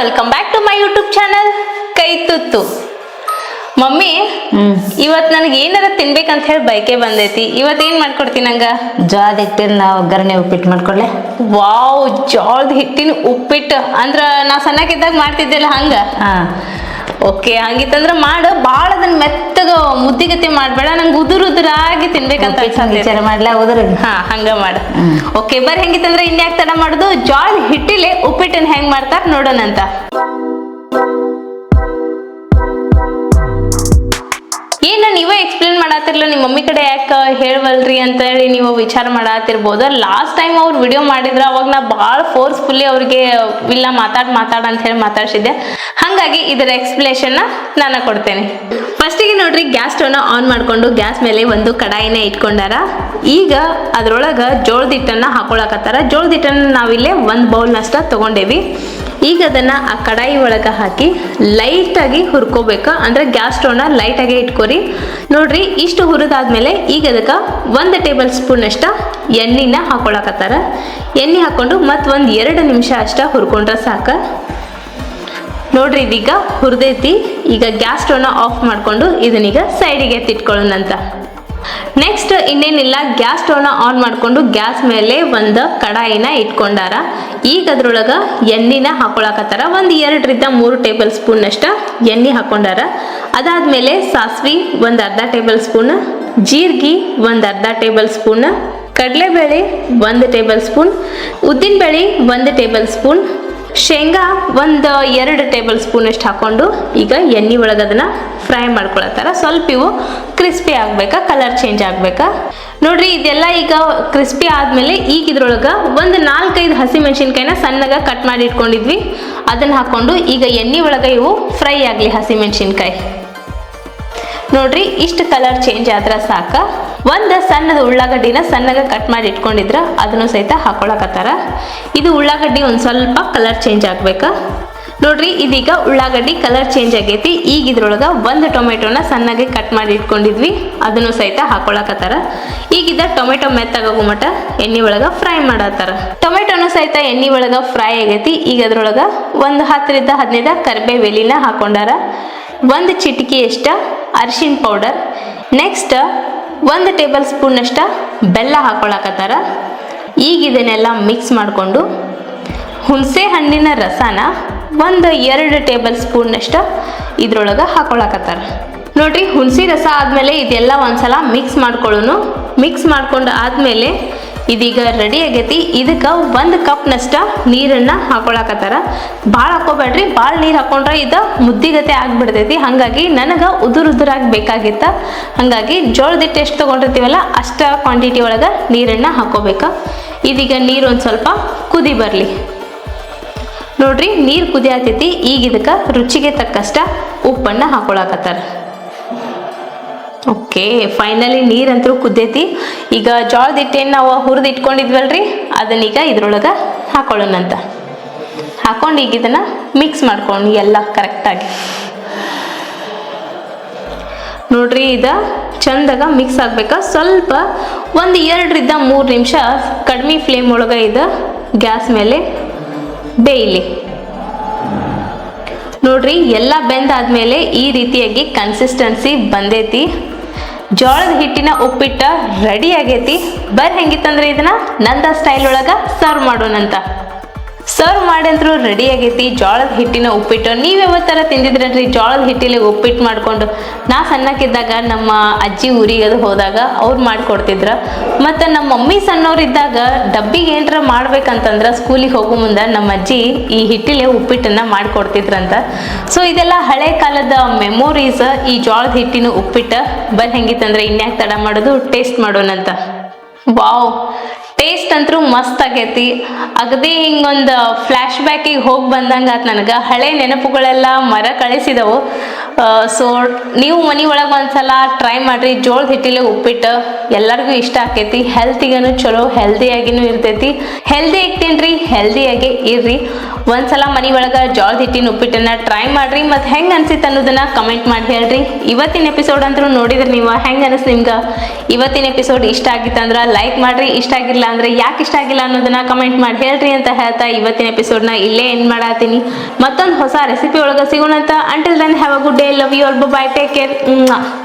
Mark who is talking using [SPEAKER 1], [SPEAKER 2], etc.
[SPEAKER 1] Welcome back to my YouTube channel ಕೈ ತುತ್ತು mummy ಇವತ್ ನನಗೆ ಏನಾರ ತಿನ್ಬೇಕಂತ ಹೇಳಿ ಬೈಕೆ ಬಂದೈತಿ. ಇವತ್ ಏನ್ ಮಾಡ್ಕೊಡ್ತೀನಿ ನಂಗ?
[SPEAKER 2] ಜೋಳದ ಹಿಟ್ಟಿನ ಒಗ್ಗರಣೆ ಉಪ್ಪಿಟ್ಟು ಮಾಡ್ಕೊಳ್ಳೆ
[SPEAKER 1] ವಾವ್ ಜೋಳದ ಹಿಟ್ಟಿನ ಉಪ್ಪಿಟ್ಟು ಅಂದ್ರ ನಾ ಸಣ್ಣಕ್ಕಿದ್ದಾಗ ಮಾಡ್ತಿದ್ದೆಲ್ಲ ಹಂಗ? ಓಕೆ ಹಂಗಿತ್ತಂದ್ರ ಮಾಡು. ಭಾಳ ಅದನ್ನ ಮೆತ್ತಗ ಮುದ್ದಿಗತಿ ಮಾಡ್ಬೇಡ. ನಂಗೆ ಉದುರು ಉದುರಾಗಿ ತಿನ್ಬೇಕಂತ.
[SPEAKER 2] ವಿಚಾರ ಮಾಡ್ಲಾ ಉದುರು.
[SPEAKER 1] ಹಾ ಹಂಗ ಮಾಡ. ಓಕೆ ಬರ್ರಿ ಹೆಂಗಿತ್ತಂದ್ರ ಇನ್ಯಾಕ್ ತಡ ಮಾಡುದು? ಜೋಳದ ಹಿಟ್ಟಿಲೆ ಉಪ್ಪಿಟ್ಟನ್ನ ಹೆಂಗ್ ಮಾಡ್ತಾರ ನೋಡೋಣಂತ ಏನ ನೀವೇ ಎಕ್ಸ್ಪ್ಲೇನ್ ಮಾಡತ್ತಿರಲ್ಲ ನಿಮ್ಮ ಮಮ್ಮಿ ಕಡೆ ಯಾಕೆ ಹೇಳ್ವಲ್ರಿ ಅಂತ ಹೇಳಿ ನೀವು ವಿಚಾರ ಮಾಡತ್ತಿರ್ಬೋದು ಲಾಸ್ಟ್ ಟೈಮ್ ಅವ್ರು ವಿಡಿಯೋ ಮಾಡಿದ್ರ, ಅವಾಗ ನಾ ಭಾಳ ಫೋರ್ಸ್ಫುಲ್ಲಿ ಅವ್ರಿಗೆ, ಇಲ್ಲ, ಮಾತಾಡ್, ಮಾತಾಡ ಅಂತ ಹೇಳಿ ಮಾತಾಡ್ಸಿದ್ದೆ. ಹಾಗಾಗಿ ಇದರ ಎಕ್ಸ್ಪ್ಲೇಷನ್ ನಾನು ಕೊಡ್ತೇನೆ. ಫಸ್ಟಿಗೆ ನೋಡ್ರಿ ಗ್ಯಾಸ್ ಸ್ಟವ್ನ ಆನ್ ಮಾಡ್ಕೊಂಡು ಗ್ಯಾಸ್ ಮೇಲೆ ಒಂದು ಕಡಾಯಿನ ಇಟ್ಕೊಂಡಾರ. ಈಗ ಅದರೊಳಗೆ ಜೋಳದ ಹಿಟ್ಟನ್ನ ಹಾಕೊಳಕತ್ತಾರ. ಜೋಳದ ಹಿಟ್ಟನ್ನ ನಾವಿಲ್ಲೇ ಒಂದು ಬೌಲ್ನಷ್ಟ ತಗೊಂಡೇವಿ. ಈಗ ಅದನ್ನ ಆ ಕಡಾಯಿ ಒಳಗೆ ಹಾಕಿ ಲೈಟಾಗಿ ಹುರ್ಕೋಬೇಕು. ಅಂದ್ರೆ ಗ್ಯಾಸ್ ಸ್ಟವ್ನ ಲೈಟಾಗಿ ಇಟ್ಕೋರಿ. ನೋಡ್ರಿ ಇಷ್ಟು ಹುರಿದಾದ್ಮೇಲೆ ಈಗ ಅದಕ್ಕೆ ಒಂದು ಟೇಬಲ್ ಸ್ಪೂನ್ ಅಷ್ಟ ಎಣ್ಣೆನ ಹಾಕೊಳಕತ್ತಾರ. ಎಣ್ಣೆ ಹಾಕೊಂಡು ಮತ್ತು ಒಂದು ಎರಡು ನಿಮಿಷ ಅಷ್ಟ ಹುರ್ಕೊಂಡ್ರೆ ಸಾಕು. ನೋಡ್ರಿ, ಇದೀಗ ಹುರಿದೈತಿ. ಈಗ ಗ್ಯಾಸ್ ಸ್ಟವ್ನ ಆಫ್ ಮಾಡಿಕೊಂಡು ಇದನ್ನೀಗ ಸೈಡಿಗೆ ಎತ್ತಿಟ್ಕೊಳ್ಳೋಣಂತ ನೆಕ್ಸ್ಟ್ ಇನ್ನೇನಿಲ್ಲ ಗ್ಯಾಸ್ ಸ್ಟವ್ನ ಆನ್ ಮಾಡಿಕೊಂಡು ಗ್ಯಾಸ್ ಮೇಲೆ ಒಂದು ಕಡಾಯಿನ ಇಟ್ಕೊಂಡಾರ. ಈಗ ಅದ್ರೊಳಗೆ ಎಣ್ಣೆನ ಹಾಕೊಳಕತ್ತಾರ. ಒಂದು ಎರಡರಿಂದ ಮೂರು ಟೇಬಲ್ ಸ್ಪೂನ್ ಅಷ್ಟು ಎಣ್ಣೆ ಹಾಕೊಂಡಾರ. ಅದಾದ್ಮೇಲೆ ಸಾಸ್ವಿ ಒಂದು ಅರ್ಧ ಟೇಬಲ್ ಸ್ಪೂನ್ ಜೀರಿಗೆ ಒಂದು ಅರ್ಧ ಟೇಬಲ್ ಸ್ಪೂನ್ ಕಡಲೆಬೇಳೆ ಒಂದು ಟೇಬಲ್ ಸ್ಪೂನ್ ಉದ್ದಿನಬೇಳೆ ಒಂದು ಟೇಬಲ್ ಸ್ಪೂನ್ ಶೇಂಗಾ ಒಂದು ಎರಡು ಟೇಬಲ್ ಸ್ಪೂನ್ ಅಷ್ಟು ಹಾಕೊಂಡು ಈಗ ಎಣ್ಣೆ ಒಳಗೆ ಅದನ್ನ ಫ್ರೈ ಮಾಡ್ಕೊಳತ್ತಾರ. ಸ್ವಲ್ಪ ಇವು ಕ್ರಿಸ್ಪಿ ಆಗ್ಬೇಕಾ, ಕಲರ್ ಚೇಂಜ್ ಆಗಬೇಕಾ? ನೋಡ್ರಿ, ಇದೆಲ್ಲ ಈಗ ಕ್ರಿಸ್ಪಿ ಆದಮೇಲೆ ಈಗ ಇದ್ರೊಳಗೆ ಒಂದು ನಾಲ್ಕೈದು ಹಸಿ ಮೆಣಸಿನ್ಕಾಯಿನ ಸಣ್ಣಗೆ ಕಟ್ ಮಾಡಿ ಇಟ್ಕೊಂಡಿದ್ವಿ. ಅದನ್ನು ಹಾಕ್ಕೊಂಡು ಈಗ ಎಣ್ಣೆ ಒಳಗೆ ಇವು ಫ್ರೈ ಆಗಲಿ ಹಸಿ ಮೆಣಸಿನ್ಕಾಯಿ ನೋಡ್ರಿ, ಇಷ್ಟು ಕಲರ್ ಚೇಂಜ್ ಆದ್ರೆ ಸಾಕ. ಒಂದು ಸಣ್ಣದ ಉಳ್ಳಾಗಡ್ಡಿನ ಸಣ್ಣಗ ಕಟ್ ಮಾಡಿ ಇಟ್ಕೊಂಡಿದ್ರ ಅದನ್ನು ಸಹಿತ ಹಾಕೊಳಕತ್ತಾರ. ಇದು ಉಳ್ಳಾಗಡ್ಡಿ ಒಂದು ಸ್ವಲ್ಪ ಕಲರ್ ಚೇಂಜ್ ಆಗ್ಬೇಕು. ನೋಡ್ರಿ, ಇದೀಗ ಉಳ್ಳಾಗಡ್ಡಿ ಕಲರ್ ಚೇಂಜ್ ಆಗೈತಿ. ಈಗ ಇದ್ರೊಳಗ ಒಂದು ಟೊಮೆಟೊನ ಸಣ್ಣಗೆ ಕಟ್ ಮಾಡಿ ಇಟ್ಕೊಂಡಿದ್ವಿ. ಅದನ್ನು ಸಹಿತ ಹಾಕೊಳಕತ್ತಾರ. ಈಗಿದ ಟೊಮೆಟೊ ಮೆತ್ತಾಗೋ ಮಟ ಎಣ್ಣೆ ಒಳಗ ಫ್ರೈ ಮಾಡತ್ತಾರ. ಟೊಮೆಟೊನು ಸಹಿತ ಎಣ್ಣೆ ಒಳಗ ಫ್ರೈ ಆಗೈತಿ. ಈಗ ಅದ್ರೊಳಗ ಒಂದು ಹತ್ತರಿಂದ ಹದಿನೈದು ಕರಿಬೇವು ಎಲಿನ ಹಾಕೊಂಡಾರ. ಒಂದು ಚಿಟಿಕೆಯಷ್ಟ ಅರಿಶಿಣ ಪೌಡರ್ ನೆಕ್ಸ್ಟ್ ಒಂದು ಟೇಬಲ್ ಸ್ಪೂನಷ್ಟ ಬೆಲ್ಲ ಹಾಕೊಳಕತ್ತಾರ. ಈಗ ಇದನ್ನೆಲ್ಲ ಮಿಕ್ಸ್ ಮಾಡಿಕೊಂಡು ಹುಣಸೆ ಹಣ್ಣಿನ ರಸನ ಒಂದು ಎರಡು ಟೇಬಲ್ ಸ್ಪೂನಷ್ಟು ಇದ್ರೊಳಗೆ ಹಾಕೊಳಕತ್ತಾರ. ನೋಡ್ರಿ ಹುಣಸೆ ರಸ ಆದಮೇಲೆ ಇದೆಲ್ಲ ಒಂದ್ಸಲ ಮಿಕ್ಸ್ ಮಾಡ್ಕೊಳ್ಳೋನು. ಮಿಕ್ಸ್ ಮಾಡ್ಕೊಂಡು ಆದಮೇಲೆ ಇದೀಗ ರೆಡಿ ಆಗೈತಿ. ಇದಕ್ಕೆ ಒಂದು ಕಪ್ನಷ್ಟ ನೀರನ್ನು ಹಾಕೊಳಕತ್ತಾರ. ಭಾಳ ಹಾಕೋಬೇಡ್ರಿ ಭಾಳ ನೀರು ಹಾಕೊಂಡ್ರೆ ಇದು ಮುದ್ದಿಗತೆ ಆಗಿಬಿಡ್ತೈತಿ. ಹಾಗಾಗಿ ನನಗೆ ಉದುರು ಉದುರಾಗಿ ಬೇಕಾಗಿತ್ತ. ಹಾಗಾಗಿ ಜೋಳದ ಹಿಟ್ಟು ಎಷ್ಟು ತೊಗೊಂಡಿರ್ತೀವಲ್ಲ ಅಷ್ಟ ಕ್ವಾಂಟಿಟಿ ಒಳಗೆ ನೀರನ್ನು ಹಾಕೋಬೇಕು. ಇದೀಗ ನೀರು ಒಂದು ಸ್ವಲ್ಪ ಕುದಿ ಬರಲಿ. ನೋಡ್ರಿ ನೀರು ಕುದಿಯಾತೈತಿ. ಈಗ ಇದಕ್ಕೆ ರುಚಿಗೆ ತಕ್ಕಷ್ಟ ಉಪ್ಪನ್ನು ಹಾಕೊಳಕತ್ತಾರ. Okay finally ನೀರಂತೂ ಕುದ್ದೈತಿ. ಈಗ ಜೋಳದ ಹಿಟ್ಟೇನು ನಾವು ಹುರಿದು ಇಟ್ಕೊಂಡಿದ್ವಲ್ರಿ? ಅದನ್ನೀಗ ಇದ್ರೊಳಗೆ ಹಾಕೊಳ್ಳೋಣಂತ ಹಾಕೊಂಡು ಈಗ ಇದನ್ನು ಮಿಕ್ಸ್ ಮಾಡ್ಕೊಂಡು ಎಲ್ಲ ಕರೆಕ್ಟಾಗಿ ನೋಡ್ರಿ, ಇದು ಚಂದಾಗ ಮಿಕ್ಸ್ ಆಗ್ಬೇಕಾ? ಸ್ವಲ್ಪ ಒಂದು ಎರಡರಿಂದ ಮೂರು ನಿಮಿಷ ಕಡಿಮೆ ಫ್ಲೇಮ್ ಒಳಗೆ ಇದು ಗ್ಯಾಸ್ ಮೇಲೆ ಬೇಯಲಿ. ನೋಡ್ರಿ, ಎಲ್ಲ ಬೆಂದಾದ್ಮೇಲೆ ಈ ರೀತಿಯಾಗಿ ಕನ್ಸಿಸ್ಟೆನ್ಸಿ ಬಂದೈತಿ. ಜೋಳದ ಹಿಟ್ಟಿನ ಉಪ್ಪಿಟ್ಟ ರೆಡಿ ಆಗೈತಿ. ಬರ್ ಹೆಂಗಿತ್ತಂದ್ರೆ ಇದನ್ನ ನಂದ ಸ್ಟೈಲ್ ಒಳಗ ಸರ್ವ್ ಮಾಡೋಣಂತ. ಸರ್ವ್ ಮಾಡಿದ್ರು ರೆಡಿ ಆಗೈತಿ. ಜೋಳದ ಹಿಟ್ಟಿನ ಉಪ್ಪಿಟ್ಟು. ನೀವು ಯಾವತ್ತರ ತಿಂದಿದ್ರನ್ರಿ? ಜೋಳದ ಹಿಟ್ಟಿಲಿ ಉಪ್ಪಿಟ್ಟು ಮಾಡಿಕೊಂಡು ನಾ ಸಣ್ಣಕ್ಕಿದ್ದಾಗ ನಮ್ಮ ಅಜ್ಜಿ ಊರಿಗೆ ಅದು ಹೋದಾಗ ಅವ್ರು ಮಾಡಿಕೊಡ್ತಿದ್ರ. ಮತ್ತು ನಮ್ಮ ಮಮ್ಮಿ ಸಣ್ಣವರಿದ್ದಾಗ ಡಬ್ಬಿಗೆ ಏನರ ಮಾಡ್ಬೇಕಂತಂದ್ರೆ ಸ್ಕೂಲಿಗೆ ಹೋಗೋ ಮುಂದೆ ನಮ್ಮ ಅಜ್ಜಿ ಈ ಹಿಟ್ಟಿಲೆ ಉಪ್ಪಿಟ್ಟನ್ನು ಮಾಡಿಕೊಡ್ತಿದ್ರಂತ. ಸೊ ಇದೆಲ್ಲ ಹಳೆ ಕಾಲದ ಮೆಮೊರೀಸ್ ಈ ಜೋಳದ ಹಿಟ್ಟಿನ ಉಪ್ಪಿಟ್ಟು. ಬಂದು ಹೆಂಗಿತ್ತಂದ್ರೆ ಇನ್ಯಾಕೆ ತಡ ಮಾಡೋದು? ಟೇಸ್ಟ್ ಮಾಡೋಣಂತ. ವಾವ್ ಟೇಸ್ಟ್ ಅಂತೂ ಮಸ್ತ್ ಆಗೈತಿ. ಅಗದಿ ಹಿಂಗೊಂದು ಫ್ಲ್ಯಾಶ್ ಬ್ಯಾಕಿಗೆ ಹೋಗಿ ಬಂದಂಗೆ ಆತು ನನಗೆ. ಹಳೆ ನೆನಪುಗಳೆಲ್ಲ ಮರ ಕಳಿಸಿದವು. ಸೊ ನೀವು ಮನೆ ಒಳಗೆ ಒಂದ್ಸಲ ಟ್ರೈ ಮಾಡ್ರಿ. ಜೋಳದ ಹಿಟ್ಟಿಲೆ ಉಪ್ಪಿಟ್ಟು ಎಲ್ಲರಿಗೂ ಇಷ್ಟ ಆಕೈತಿ. ಹೆಲ್ತಿಗೇನು ಚಲೋ ಹೆಲ್ದಿಯಾಗಿನೂ ಇರ್ತೈತಿ. ಹೆಲ್ದಿ ಆಗ್ತೀನ್ರಿ ಹೆಲ್ದಿಯಾಗಿ ಇರ್ರಿ. ಒಂದ್ಸಲ ಮನೆ ಒಳಗೆ ಜೋಳದ ಹಿಟ್ಟಿನ ಉಪ್ಪಿಟ್ಟನ್ನ ಟ್ರೈ ಮಾಡ್ರಿ. ಮತ್ತು ಹೆಂಗೆ ಅನ್ಸಿತ್ತು ಅನ್ನೋದನ್ನ ಕಮೆಂಟ್ ಮಾಡಿ ಹೇಳ್ರಿ. ಇವತ್ತಿನ ಎಪಿಸೋಡ್ ಅಂತೂ ನೋಡಿದ್ರಿ ನೀವು. ಹೆಂಗೆ ಅನಿಸ್ ನಿಮ್ಗೆ? ಇವತ್ತಿನ ಎಪಿಸೋಡ್ ಇಷ್ಟ ಆಗಿತ್ತಂದ್ರೆ ಲೈಕ್ ಮಾಡಿರಿ. ಇಷ್ಟ ಆಗಿಲ್ಲ ಅಂದ್ರೆ ಯಾಕೆ ಇಷ್ಟ ಆಗಿಲ್ಲ ಅನ್ನೋದನ್ನ ಕಮೆಂಟ್ ಮಾಡಿ ಹೇಳ್ರಿ ಅಂತ ಹೇಳ್ತಾ ಇವತ್ತಿನ ಎಪಿಸೋಡ್ನ ಇಲ್ಲೇ ಏನು ಮಾಡತ್ತೀನಿ ಮತ್ತೊಂದು ಹೊಸ ರೆಸಿಪಿ ಒಳಗೆ ಸಿಗೋಣ ಅಂತ until then have a good day love you all. Bye bye. Take care.